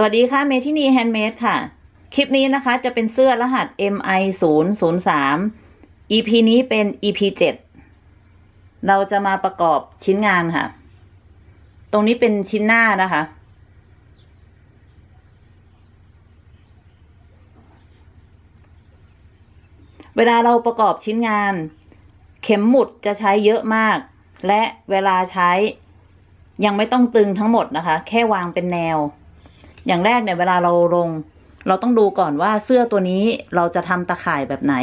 สวัสดีค่ะเมทินีแฮนด์เมดค่ะ คลิปนี้นะคะจะเป็นเสื้อรหัส MI 0 0 3 EP นี้เป็น EP 7 เราจะมาประกอบชิ้นงานค่ะ ตรงนี้เป็นชิ้นหน้านะคะ เวลาเราประกอบชิ้นงาน เข็มหมุดจะใช้เยอะมาก และเวลาใช้ยังไม่ต้องตึงทั้งหมดนะคะ แค่วางเป็นแนว อย่างแรกเนี่ยเวลาเราลง เราต้องดูก่อนว่าเสื้อตัวนี้เราจะทำตะข่ายแบบไหน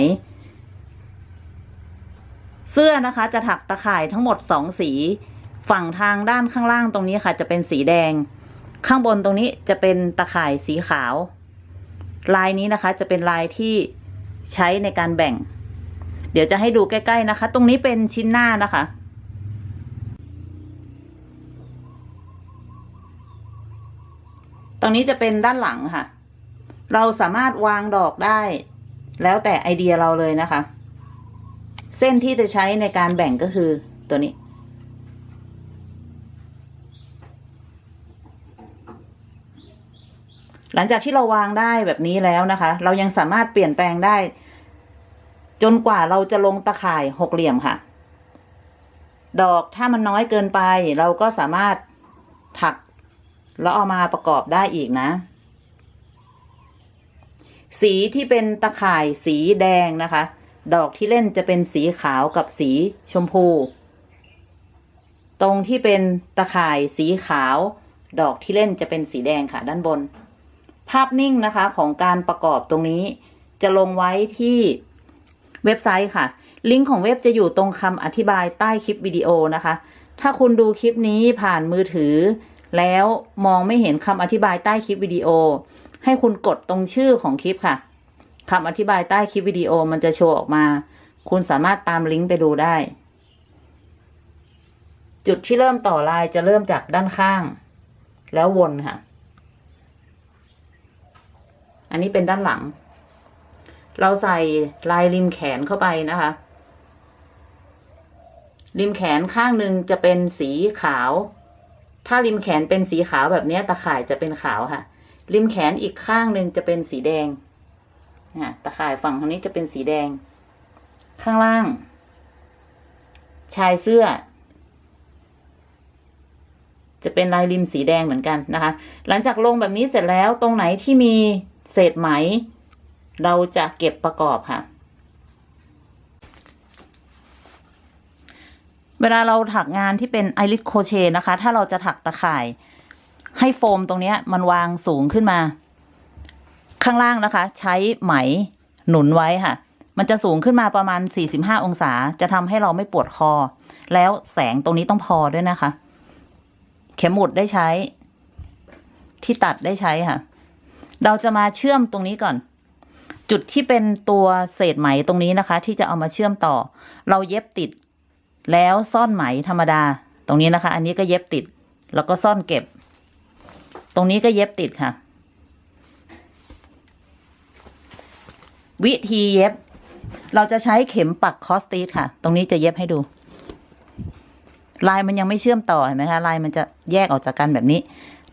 เสื้อนะคะจะถักตะข่ายทั้งหมดสองสี ฝั่งทางด้านข้างล่างตรงนี้ค่ะ จะเป็นสีแดง ข้างบนตรงนี้จะเป็นตะข่ายสีขาว ลายนี้นะคะจะเป็นลายที่ใช้ในการแบ่ง เดี๋ยวจะให้ดูใกล้ ๆนะคะ ตรงนี้เป็นชิ้นหน้านะคะ รงนี้จะเป็นด้านหลังค่ะ เราสามารถวางดอกได้ แล้วแต่ไอเดียเราเลยนะคะ เส้นที่จะใช้ในการแบ่งก็คือตัวนี้ หลังจากที่เราวางได้แบบนี้แล้วนะคะ เรายังสามารถเปลี่ยนแปลงได้ จนกว่าเราจะลงตะข่ายหกเหลี่ยมค่ะ ดอกถ้ามันน้อยเกินไป เราก็สามารถถัก แล้วเอามาประกอบได้อีกนะ สีที่เป็นตะข่ายสีแดงนะคะ ดอกที่เล่นจะเป็นสีขาวกับสีชมพู ตรงที่เป็นตะข่ายสีขาว ดอกที่เล่นจะเป็นสีแดงค่ะ ด้านบน ภาพนิ่งนะคะของการประกอบตรงนี้ จะลงไว้ที่เว็บไซต์ค่ะ ลิงก์ของเว็บจะอยู่ตรงคำอธิบายใต้คลิปวิดีโอนะคะ ถ้าคุณดูคลิปนี้ผ่านมือถือ แล้วมองไม่เห็นคำอธิบายใต้คลิปวิดีโอ ให้คุณกดตรงชื่อของคลิปค่ะคำอธิบายใต้คลิปวิดีโอมันจะโชว์ออกมา คุณสามารถตามลิงก์ไปดูได้ จุดที่เริ่มต่อลายจะเริ่มจากด้านข้าง แล้ววนค่ะ อันนี้เป็นด้านหลัง เราใส่ลายริมแขนเข้าไปนะคะ ริมแขนข้างหนึ่งจะเป็นสีขาว ถ้าริมแขนเป็นสีขาวแบบนี้ตะข่ายจะเป็นขาวค่ะ ริมแขนอีกข้างหนึ่งจะเป็นสีแดงนะตะข่ายฝั่งทางนี้จะเป็นสีแดง ข้างล่าง ชายเสื้อ จะเป็นลายริมสีแดงเหมือนกันนะคะ หลังจากลงแบบนี้เสร็จแล้วตรงไหนที่มีเศษไหม เราจะเก็บประกอบค่ะ เวลาเราถักงานที่เป็นไอริสโคเชนะคะ ถ้าเราจะถักตะข่าย ให้โฟมตรงนี้มันวางสูงขึ้นมา ข้างล่างนะคะ ใช้ไหมหนุนไว้ค่ะ มันจะสูงขึ้นมาประมาณ 45 องศา จะทำให้เราไม่ปวดคอ แล้วแสงตรงนี้ต้องพอด้วยนะคะ เข็มหมุดได้ใช้ ที่ตัดได้ใช้ค่ะ เราจะมาเชื่อมตรงนี้ก่อน จุดที่เป็นตัวเศษไหมตรงนี้นะคะ ที่จะเอามาเชื่อมต่อ เราเย็บติด แล้วซ่อนไหมธรรมดา ตรงนี้นะคะ อันนี้ก็เย็บติด แล้วก็ซ่อนเก็บ ตรงนี้ก็เย็บติดค่ะ วิธีเย็บ เราจะใช้เข็มปักคอสตีสค่ะ ตรงนี้จะเย็บให้ดู ลายมันยังไม่เชื่อมต่อเห็นไหมคะลายมันจะแยกออกจากกันแบบนี้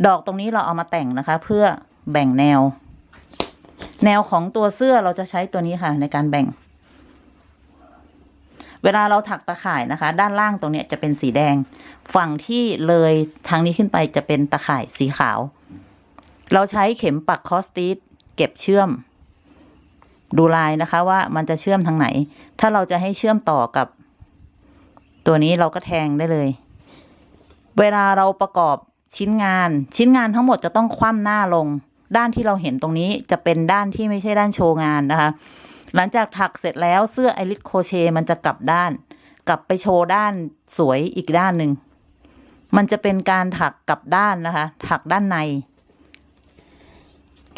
ดอกตรงนี้เราเอามาแต่งนะคะ เพื่อแบ่งแนว แนวของตัวเสื้อเราจะใช้ตัวนี้ค่ะ ในการแบ่ง เวลาเราถักตะข่ายนะคะ ด้านล่างตรงเนี้ยจะเป็นสีแดง ฝั่งที่เลยทางนี้ขึ้นไปจะเป็นตะข่ายสีขาว เราใช้เข็มปักคอสตีสเก็บเชื่อม ดูลายนะคะว่ามันจะเชื่อมทางไหน ถ้าเราจะให้เชื่อมต่อกับ ตัวนี้เราก็แทงได้เลย เวลาเราประกอบชิ้นงาน ชิ้นงานทั้งหมดจะต้องคว่ำหน้าลง ด้านที่เราเห็นตรงนี้จะเป็นด้านที่ไม่ใช่ด้านโชว์งานนะคะ หลังจากถักเสร็จแล้วเสื้อไอริสโคเชมันจะกลับด้าน กลับไปโชว์ด้านสวยอีกด้านหนึ่ง มันจะเป็นการถักกลับด้านนะคะ ถักด้านใน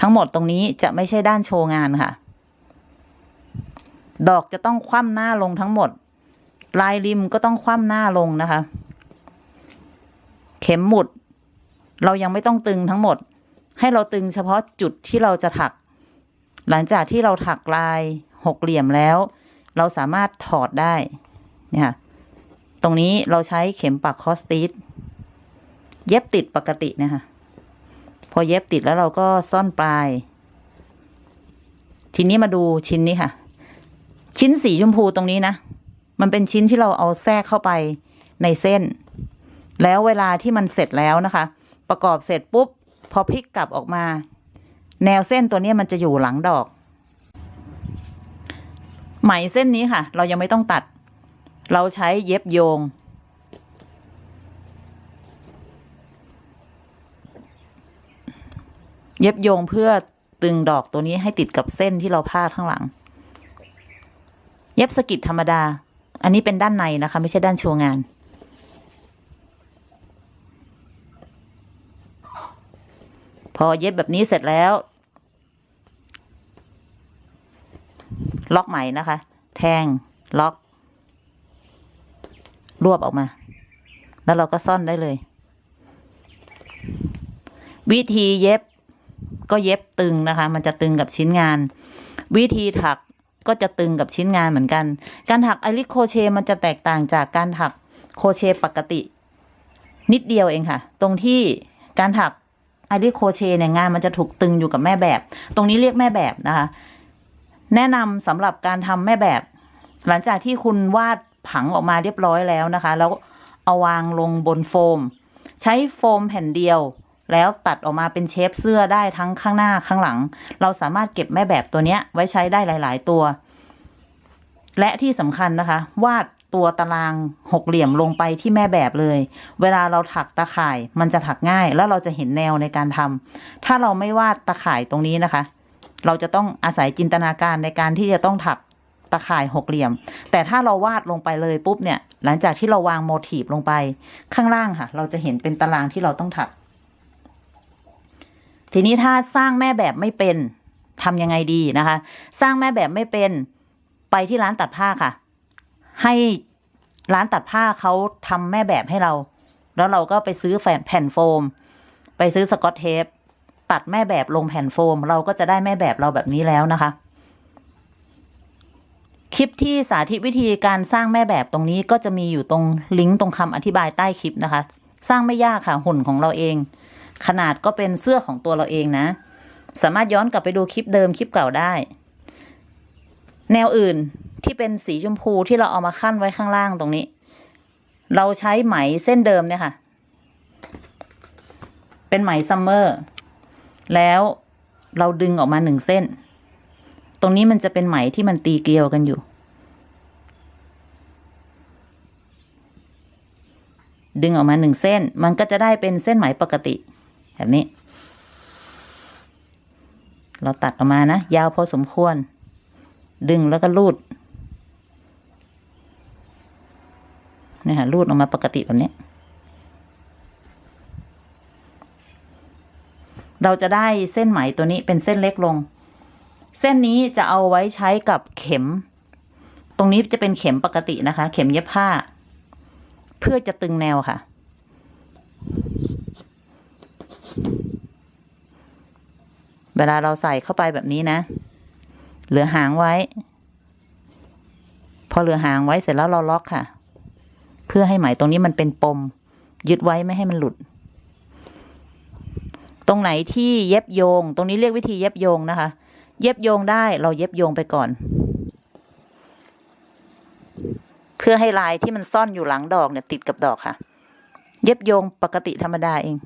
ทั้งหมดตรงนี้จะไม่ใช่ด้านโชว์งานค่ะ ดอกจะต้องคว่ำหน้าลงทั้งหมด ลายริมก็ต้องคว่ำหน้าลงนะคะ เข็มหมุด เรายังไม่ต้องตึงทั้งหมด ให้เราตึงเฉพาะจุดที่เราจะถัก หลังจากที่เราถักลายหกเหลี่ยมแล้ว เราสามารถถอดได้เนี่ยค่ะตรงนี้เราใช้เข็มปักคอสตีสเย็บติดปกตินะคะพอเย็บติดแล้วเราก็ซ่อนปลาย ทีนี้มาดูชิ้นนี้ค่ะ ชิ้นสีชมพูตรงนี้นะ มันเป็นชิ้นที่เราเอาแทรกเข้าไปในเส้น แล้วเวลาที่มันเสร็จแล้วนะคะ ประกอบเสร็จปุ๊บ พอพลิกกลับออกมา แนวเส้นตัวนี้มันจะอยู่หลังดอก ไหมเส้นนี้ค่ะ เรายังไม่ต้องตัด เราใช้เย็บโยง เย็บโยงเพื่อตึงดอกตัวนี้ให้ติดกับเส้นที่เราพาดข้างหลัง เย็บสกิดธรรมดา อันนี้เป็นด้านในนะคะ ไม่ใช่ด้านโชว์งานพอเย็บแบบนี้เสร็จแล้ว ล็อกไหม่นะคะ แทงล็อก รวบออกมา แล้วเราก็ซ่อนได้เลย วิธีเย็บก็เย็บตึงนะคะ มันจะตึงกับชิ้นงาน วิธีถักก็จะตึงกับชิ้นงานเหมือนกัน การถักไอริสโคเชมันจะแตกต่างจากการถักโคเชปกติ นิดเดียวเองค่ะ ตรงที่การถักไอริสโคเชเนี่ยงานมันจะถูกตึงอยู่กับแม่แบบ ตรงนี้เรียกแม่แบบนะคะ แนะนำสำหรับการทำแม่แบบ หลังจากที่คุณวาดผังออกมาเรียบร้อยแล้วนะคะ แล้วเอาวางลงบนโฟม ใช้โฟมแผ่นเดียว แล้วตัดออกมาเป็นเชฟเสื้อได้ทั้งข้างหน้าข้างหลัง เราสามารถเก็บแม่แบบตัวเนี้ยไว้ใช้ได้หลาย ๆ ตัว และที่สำคัญนะคะ วาดตัวตารางหกเหลี่ยมลงไปที่แม่แบบเลย เวลาเราถักตะข่ายมันจะถักง่าย แล้วเราจะเห็นแนวในการทำถ้าเราไม่วาดตะข่ายตรงนี้นะคะ เราจะต้องอาศัยจินตนาการในการที่จะต้องถักตะข่ายหกเหลี่ยม แต่ถ้าเราวาดลงไปเลยปุ๊บเนี่ย หลังจากที่เราวางโมทีฟลงไปข้างล่างค่ะ เราจะเห็นเป็นตารางที่เราต้องถัก ทีนี้ถ้าสร้างแม่แบบไม่เป็นทำยังไงดีนะคะ สร้างแม่แบบไม่เป็นไปที่ร้านตัดผ้าค่ะ ให้ร้านตัดผ้าเขาทำแม่แบบให้เรา แล้วเราก็ไปซื้อแผ่นแผ่นโฟม ไปซื้อสกอตเทป ตัดแม่แบบลงแผ่นโฟม เราก็จะได้แม่แบบเราแบบนี้แล้วนะคะ คลิปที่สาธิตวิธีการสร้างแม่แบบตรงนี้ก็จะมีอยู่ตรงลิงก์ตรงคำอธิบายใต้คลิปนะคะ สร้างไม่ยากค่ะหุ่นของเราเอง ขนาดก็เป็นเสื้อของตัวเราเองนะ สามารถย้อนกลับไปดูคลิปเดิมคลิปเก่าได้ แนวอื่นที่เป็นสีชมพูที่เราเอามาขั้นไว้ข้างล่างตรงนี้ เราใช้ไหมเส้นเดิมเนี่ยค่ะ เป็นไหมซัมเมอร์ แล้วเราดึงออกมาหนึ่งเส้น ตรงนี้มันจะเป็นไหมที่มันตีเกลียวกันอยู่ ดึงออกมาหนึ่งเส้น มันก็จะได้เป็นเส้นไหมปกติ แบบนี้ เราตัดออกมานะ ยาวพอสมควร ดึงแล้วก็รูดนี่ค่ะรูดออกมาปกติแบบนี้ เราจะได้เส้นไหมตัวนี้เป็นเส้นเล็กลง เส้นนี้จะเอาไว้ใช้กับเข็ม ตรงนี้จะเป็นเข็มปกตินะคะ เข็มเย็บผ้า เพื่อจะตึงแนวค่ะ เวลาเราใส่เข้าไปแบบนี้นะ เหลือหางไว้ พอเหลือหางไว้เสร็จแล้วเราล็อกค่ะ เพื่อให้ไหมตรงนี้มันเป็นปม ยึดไว้ไม่ให้มันหลุด ตรงไหนที่เย็บโยง ตรงนี้เรียกวิธีเย็บโยงนะคะ เย็บโยงได้เราเย็บโยงไปก่อน เพื่อให้ลายที่มันซ่อนอยู่หลังดอกเนี่ยติดกับดอกค่ะ เย็บโยงปกติธรรมดาเอง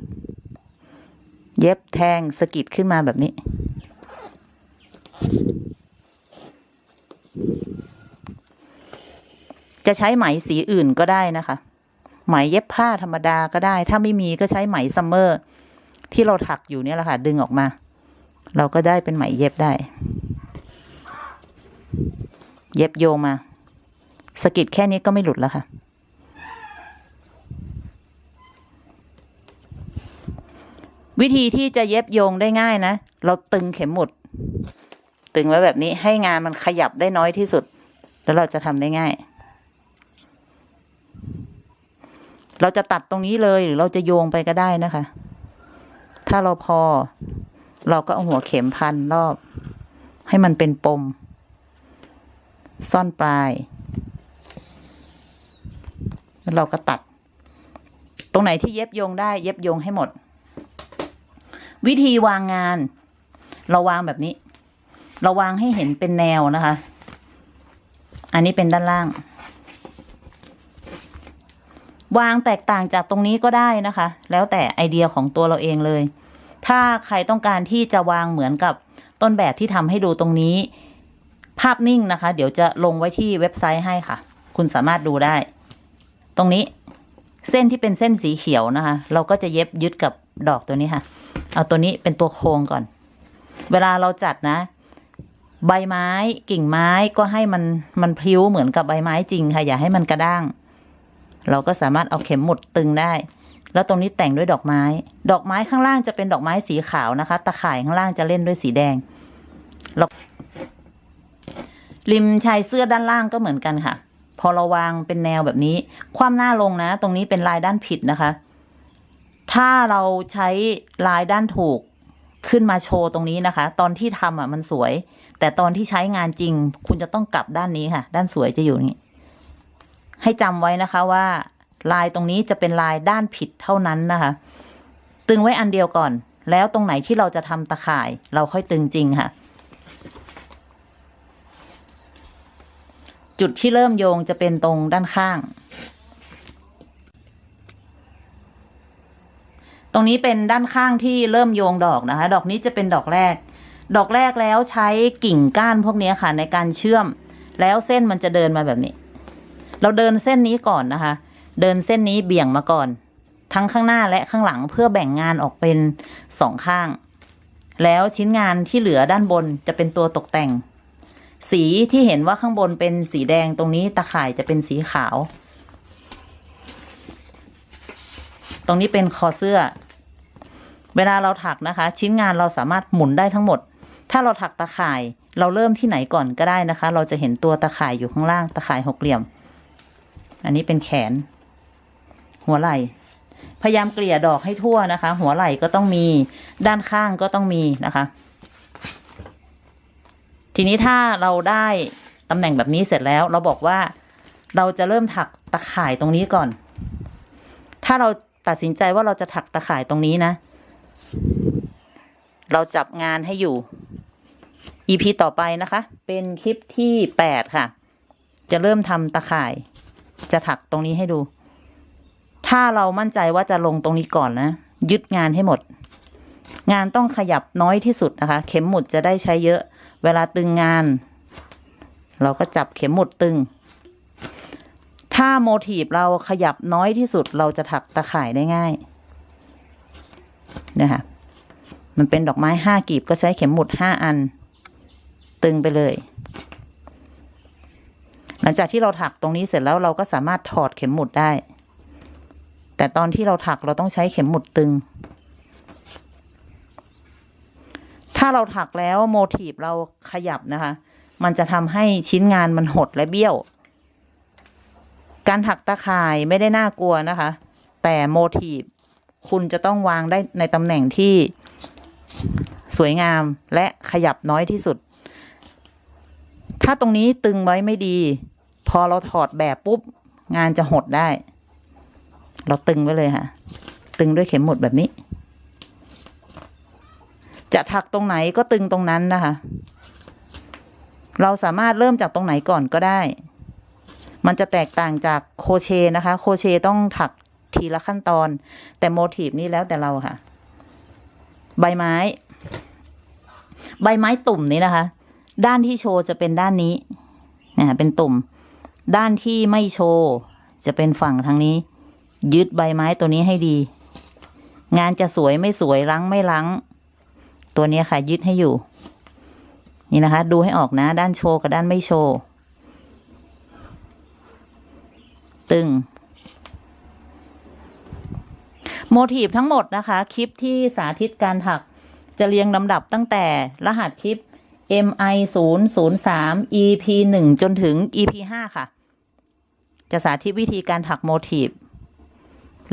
เย็บแทงสกิดขึ้นมาแบบนี้ จะใช้ไหมสีอื่นก็ได้นะคะ ไหมเย็บผ้าธรรมดาก็ได้ ถ้าไม่มีก็ใช้ไหมซัมเมอร์ ที่เราถักอยู่เนี่ยแหละค่ะ ดึงออกมา เราก็ได้เป็นไหมเย็บได้ เย็บโยงมาสกิดแค่นี้ก็ไม่หลุดแล้วค่ะ วิธีที่จะเย็บโยงได้ง่ายนะ เราตึงเข็มหมุด ตึงไว้แบบนี้ให้งานมันขยับได้น้อยที่สุด แล้วเราจะทำได้ง่าย เราจะตัดตรงนี้เลยหรือเราจะโยงไปก็ได้นะคะ ถ้าเราพอ เราก็เอาหัวเข็มพันรอบ ให้มันเป็นปม ซ่อนปลาย แล้วเราก็ตัด ตรงไหนที่เย็บโยงได้ เย็บโยงให้หมด วิธีวางงาน เราวางแบบนี้ เราวางให้เห็นเป็นแนวนะคะ อันนี้เป็นด้านล่าง วางแตกต่างจากตรงนี้ก็ได้นะคะ แล้วแต่ไอเดียของตัวเราเองเลย ถ้าใครต้องการที่จะวางเหมือนกับต้นแบบที่ทำให้ดูตรงนี้ ภาพนิ่งนะคะ เดี๋ยวจะลงไว้ที่เว็บไซต์ให้ค่ะ คุณสามารถดูได้ ตรงนี้เส้นที่เป็นเส้นสีเขียวนะคะ เราก็จะเย็บยึดกับดอกตัวนี้ค่ะ เอาตัวนี้เป็นตัวโครงก่อน เวลาเราจัดนะ ใบไม้กิ่งไม้ก็ให้มันมันพลิ้วเหมือนกับใบไม้จริงค่ะ อย่าให้มันกระด้าง เราก็สามารถเอาเข็มหมุดตึงได้ แล้วตรงนี้แต่งด้วยดอกไม้ ดอกไม้ข้างล่างจะเป็นดอกไม้สีขาวนะคะ ตะข่ายข้างล่างจะเล่นด้วยสีแดงเราริมชายเสื้อด้านล่างก็เหมือนกันค่ะ พอเราวางเป็นแนวแบบนี้ คว่ำหน้าลงนะ ตรงนี้เป็นลายด้านผิดนะคะ ถ้าเราใช้ลายด้านถูกขึ้นมาโชว์ตรงนี้นะคะ ตอนที่ทำอะมันสวย แต่ตอนที่ใช้งานจริง คุณจะต้องกลับด้านนี้ค่ะ ด้านสวยจะอยู่นี้ ให้จำไว้นะคะว่า ลายตรงนี้จะเป็นลายด้านผิดเท่านั้นนะคะ ตึงไว้อันเดียวก่อน แล้วตรงไหนที่เราจะทำตะข่าย เราค่อยตึงจริงค่ะ จุดที่เริ่มโยงจะเป็นตรงด้านข้าง ตรงนี้เป็นด้านข้างที่เริ่มโยงดอกนะคะ ดอกนี้จะเป็นดอกแรก ดอกแรกแล้วใช้กิ่งก้านพวกนี้ค่ะ ในการเชื่อม แล้วเส้นมันจะเดินมาแบบนี้เราเดินเส้นนี้ก่อนนะคะ เดินเส้นนี้เบี่ยงมาก่อน ทั้งข้างหน้าและข้างหลังเพื่อแบ่งงานออกเป็นสองข้าง แล้วชิ้นงานที่เหลือด้านบนจะเป็นตัวตกแต่ง สีที่เห็นว่าข้างบนเป็นสีแดงตรงนี้ตะข่ายจะเป็นสีขาว ตรงนี้เป็นคอเสื้อ เวลาเราถักนะคะ ชิ้นงานเราสามารถหมุนได้ทั้งหมด ถ้าเราถักตะข่ายเราเริ่มที่ไหนก่อนก็ได้นะคะ เราจะเห็นตัวตะข่ายอยู่ข้างล่างตะข่ายหกเหลี่ยม อันนี้เป็นแขน หัวไหล่ พยายามเกลี่ยดอกให้ทั่วนะคะ หัวไหล่ก็ต้องมีด้านข้างก็ต้องมีนะคะ ทีนี้ถ้าเราได้ตำแหน่งแบบนี้เสร็จแล้ว เราบอกว่าเราจะเริ่มถักตะข่ายตรงนี้ก่อน ถ้าเราตัดสินใจว่าเราจะถักตะข่ายตรงนี้นะ เราจับงานให้อยู่ EP ต่อไปนะคะ เป็นคลิปที่แปดค่ะ จะเริ่มทำตะข่าย จะถักตรงนี้ให้ดู ถ้าเรามั่นใจว่าจะลงตรงนี้ก่อนนะ ยึดงานให้หมด งานต้องขยับน้อยที่สุดนะคะ เข็มหมุดจะได้ใช้เยอะ เวลาตึงงาน เราก็จับเข็มหมุดตึง ถ้าโมทีฟเราขยับน้อยที่สุดเราจะถักตะข่ายได้ง่ายเนี่ยค่ะมันเป็นดอกไม้ห้ากีบก็ใช้เข็มหมุดห้าอัน ตึงไปเลย หลังจากที่เราถักตรงนี้เสร็จแล้วเราก็สามารถถอดเข็มหมุดได้ แต่ตอนที่เราถักเราต้องใช้เข็มหมุดตึง ถ้าเราถักแล้วโมทีฟเราขยับนะคะ มันจะทำให้ชิ้นงานมันหดและเบี้ยว การถักตะข่ายไม่ได้น่ากลัวนะคะ แต่โมทีฟคุณจะต้องวางได้ในตำแหน่งที่สวยงามและขยับน้อยที่สุด ถ้าตรงนี้ตึงไว้ไม่ดี พอเราถอดแบบปุ๊บ งานจะหดได้ เราตึงไว้เลยค่ะ ตึงด้วยเข็มหมุดแบบนี้ จะถักตรงไหนก็ตึงตรงนั้นนะคะ เราสามารถเริ่มจากตรงไหนก่อนก็ได้ มันจะแตกต่างจากโคเชนะคะ โคเชต์ต้องถักทีละขั้นตอน แต่โมทีฟนี่แล้วแต่เราค่ะ ใบไม้ ใบไม้ตุ่มนี้นะคะ ด้านที่โชว์จะเป็นด้านนี้นะเป็นตุ่ม ด้านที่ไม่โชว์ จะเป็นฝั่งทางนี้ ยึดใบไม้ตัวนี้ให้ดี งานจะสวยไม่สวยลังไม่ลังตัวนี้ค่ะ ยึดให้อยู่ นี่นะคะ ดูให้ออกนะ ด้านโชว์กับด้านไม่โชว์ ตึง โมทีฟทั้งหมดนะคะ คลิปที่สาธิตการถักจะเรียงลำดับตั้งแต่รหัสคลิป MI 0 0 3 EP 1 จนถึง EP 5 ค่ะ จะสาธิตวิธีการถักโมทีฟ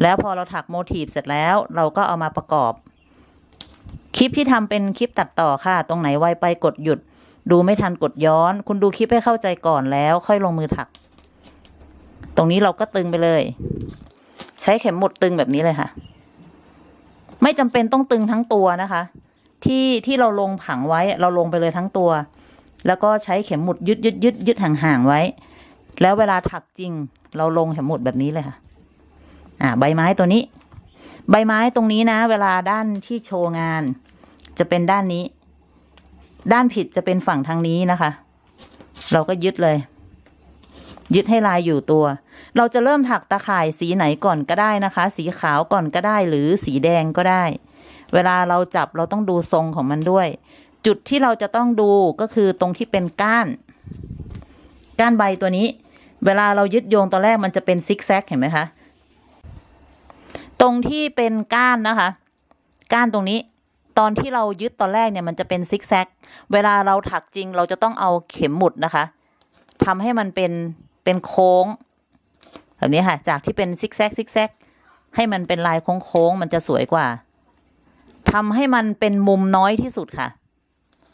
แล้วพอเราถักโมทีฟเสร็จแล้วเราก็เอามาประกอบ คลิปที่ทำเป็นคลิปตัดต่อค่ะ ตรงไหนไวไปกดหยุด ดูไม่ทันกดย้อน คุณดูคลิปให้เข้าใจก่อนแล้ว ค่อยลงมือถัก ตรงนี้เราก็ตึงไปเลย ใช้เข็มหมุดตึงแบบนี้เลยค่ะ ไม่จำเป็นต้องตึงทั้งตัวนะคะ ที่ที่เราลงผังไว้เราลงไปเลยทั้งตัว แล้วก็ใช้เข็มหมุดยึดยึดยึดยึดห่างๆไว้ แล้วเวลาถักจริง เราลงเข็มหมุดแบบนี้เลยค่ะ อ่าใบไม้ตัวนี้ ใบไม้ตรงนี้นะ เวลาด้านที่โชว์งาน จะเป็นด้านนี้ ด้านผิดจะเป็นฝั่งทางนี้นะคะ เราก็ยึดเลย ยึดให้ลายอยู่ตัว เราจะเริ่มถักตะข่ายสีไหนก่อนก็ได้นะคะ สีขาวก่อนก็ได้ หรือสีแดงก็ได้ เวลาเราจับเราต้องดูทรงของมันด้วย จุดที่เราจะต้องดูก็คือตรงที่เป็นก้าน ก้านใบตัวนี้ เวลาเรายึดโยงตอนแรกมันจะเป็นซิกแซกเห็นไหมคะ ตรงที่เป็นก้านนะคะ ก้านตรงนี้ ตอนที่เรายึดตอนแรกเนี่ยมันจะเป็นซิกแซก เวลาเราถักจริงเราจะต้องเอาเข็มหมุดนะคะทำให้มันเป็นเป็นโค้ง แบบนี้ค่ะ จากที่เป็นซิกแซกซิกแซกให้มันเป็นลายโค้งๆมันจะสวยกว่าทำให้มันเป็นมุมน้อยที่สุดค่ะ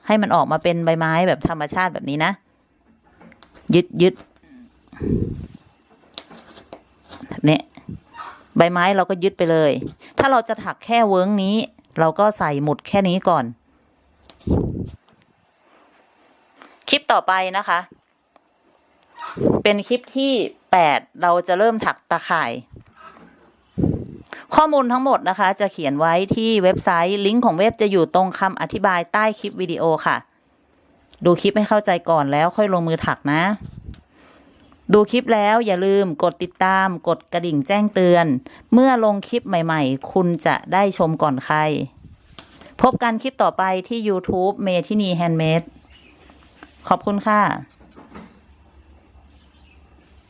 ให้มันออกมาเป็นใบไม้แบบธรรมชาติแบบนี้นะ ยึดยึดแบบนี้ ใบไม้เราก็ยึดไปเลย ถ้าเราจะถักแค่เวิ้งนี้ เราก็ใส่หมุดแค่นี้ก่อน คลิปต่อไปนะคะ เป็นคลิปที่แปดเราจะเริ่มถักตะข่าย ข้อมูลทั้งหมดนะคะ จะเขียนไว้ที่เว็บไซต์ ลิงก์ของเว็บจะอยู่ตรงคำอธิบายใต้คลิปวิดีโอค่ะ ดูคลิปให้เข้าใจก่อนแล้วค่อยลงมือถักนะ ดูคลิปแล้วอย่าลืมกดติดตามกดกระดิ่งแจ้งเตือน เมื่อลงคลิปใหม่ๆ คุณจะได้ชมก่อนใคร พบกันคลิปต่อไปที่ YouTube เมทินีแฮนด์เมดขอบคุณค่ะ